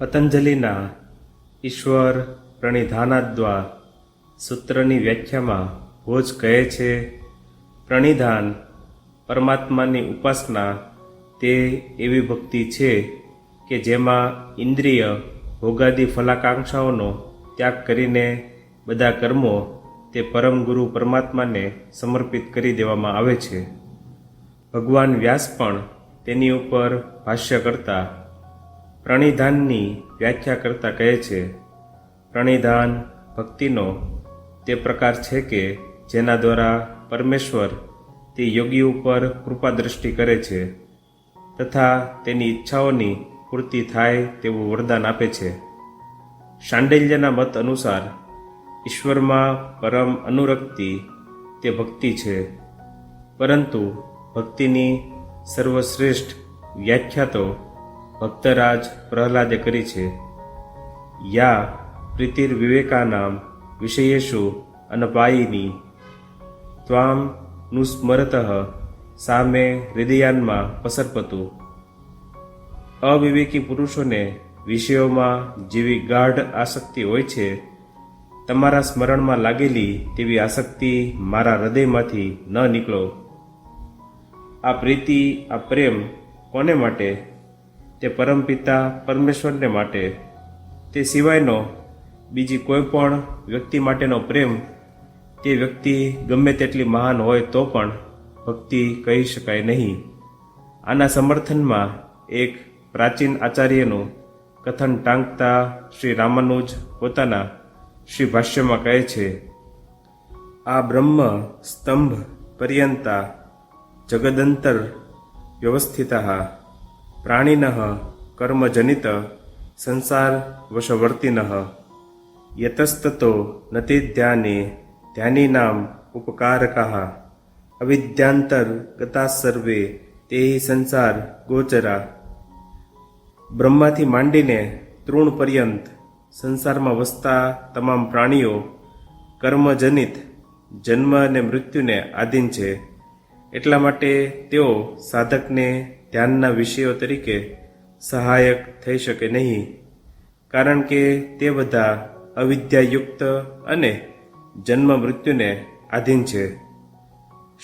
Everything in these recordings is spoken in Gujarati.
પતંજલિના ઈશ્વર પ્રણિધાનાદ્વા સૂત્રની વ્યાખ્યામાં ભોજ કહે છે, પ્રણિધાન પરમાત્માની ઉપાસના તે એવી ભક્તિ છે કે જેમાં ઇન્દ્રિય ભોગાદી ફલાકાંક્ષાઓનો ત્યાગ કરીને બધા કર્મો તે પરમ ગુરુ પરમાત્માને સમર્પિત કરી દેવામાં આવે છે. ભગવાન વ્યાસ પણ તેની ઉપર ભાષ્ય કરતા પ્રણિધાનની વ્યાખ્યા કરતા કહે છે, પ્રણિધાન ભક્તિનો તે પ્રકાર છે કે જેના દ્વારા પરમેશ્વર તે યોગી ઉપર કૃપા દ્રષ્ટિ કરે છે તથા તેની ઈચ્છાઓની પૂર્તિ થાય તેવું વરદાન આપે છે. શાંડિલ્યના મત અનુસાર, ઈશ્વરમાં પરમ અનુરક્તિ તે ભક્તિ છે. પરંતુ ભક્તિની સર્વશ્રેષ્ઠ વ્યાખ્યા તો ભક્તરાજ પ્રહલાદે કરી છે. યા પ્રીતિર્વિવેકાનામ વિષયેષુ અનપાયિની ત્વામ નુસ્મરત સામે હૃદયાનમાં પસરપતું. અવિવેકી પુરુષોને વિષયોમાં જેવી ગાઢ આસક્તિ હોય છે, તમારા સ્મરણમાં લાગેલી તેવી આસક્તિ મારા હૃદયમાંથી ન નીકળો. આ પ્રીતિ, આ પ્રેમ કોને માટે? તે પરમપિતા પરમેશ્વરને માટે, તે સિવાયનો બીજી કોઈ પણ વ્યક્તિ માટેનો પ્રેમ, તે વ્યક્તિ ગમે તેટલી મહાન હોય તો પણ ભક્તિ કહી શકાય નહીં. આના સમર્થનમાં એક પ્રાચીન આચાર્યનું કથન ટાંકતા શ્રી રામાનુજ પોતાના શ્રી ભાષ્યમાં કહે છે, આ બ્રહ્મ સ્તંભ પર્યંતા જગદંતર વ્યવસ્થિત પ્રાણિન કર્મજનિત સંસાર વશવર્તિન યતસ્તતો નતિ ધ્યાને ધ્યાનીનામ ઉપકારકા અવિદ્યાંતર ગતા સર્વે તે સંસાર ગોચરા બ્રહ્માથી માંડીને તૃણ પર્યંત સંસારમાં વસતા તમામ પ્રાણીઓ કર્મજનિત જન્મ અને મૃત્યુને આધીન છે. એટલા માટે તેઓ સાધકને ધ્યાનના વિષયો તરીકે સહાયક થઈ શકે નહીં. કારણ કે તે બધા અવિદ્યાયુક્ત અને જન્મ મૃત્યુને આધીન છે.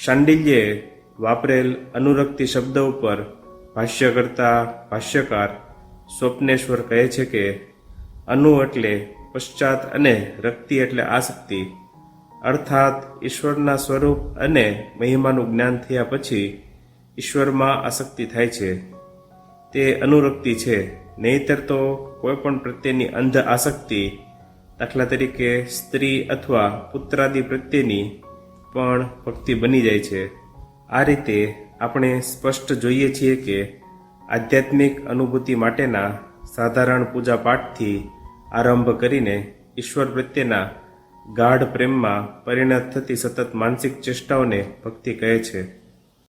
શાંડિલ્યે વાપરેલ અનુરક્તિ શબ્દ ઉપર ભાષ્ય કરતા ભાષ્યકાર સ્વપ્નેશ્વર કહે છે કે, અનુ એટલે પશ્ચાત અને રક્તિ એટલે આસક્તિ. અર્થાત ઈશ્વરના સ્વરૂપ અને મહિમાનું જ્ઞાન થયા પછી ઈશ્વરમાં આસક્તિ થાય છે. તે અનુરક્તિ છે. નહીતર તો કોઈ પણ પ્રત્યેની અંધ આસક્તિ દાખલા તરીકે સ્ત્રી અથવા પુત્રાદિ પ્રત્યેની પણ ભક્તિ બની જાય છે. આ રીતે આપણે સ્પષ્ટ જોઈએ છીએ કે આધ્યાત્મિક અનુભૂતિ માટેના સાધારણ પૂજા પાઠથી આરંભ કરીને ઈશ્વર પ્રત્યેના ગાઢ પ્રેમમાં પરિણત થતી સતત માનસિક ચેષ્ટાઓને ભક્તિ કહે છે.